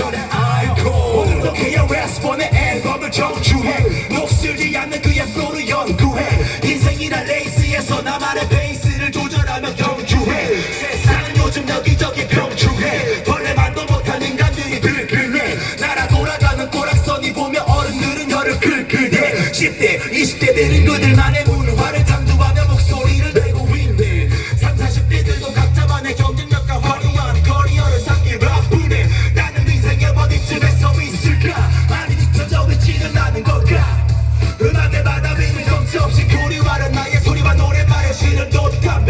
부산의 아이콘. 오늘도 KRS-1의 앨범을 정주해 녹슬지 않는 그의 플로를 연구해. 인생이란 레이스에서 나만의 페이스를 조절하며 경주해. 세상은 요즘 여기저기 병충해. 벌레만도 못한 인간들이 들끓네. 나라 돌아가는 꼬락선이 보며 어른들은 혀를 끌끌대 10대 20대들은 그들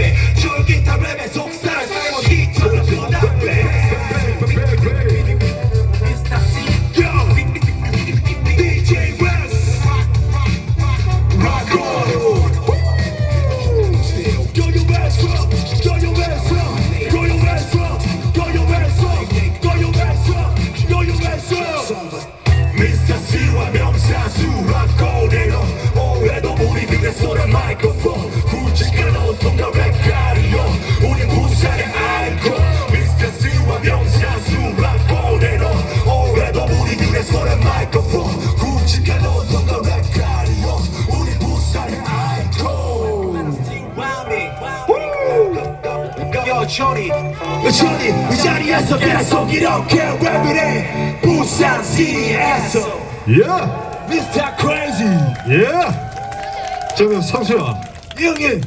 it. 굵직한 온통과 랩가리오 우리 부산의 아이콘 이 자리에서 계속 이렇게 랩을 해 부산 시리에서 예! Mr. Crazy 예! 저는 상수야 형님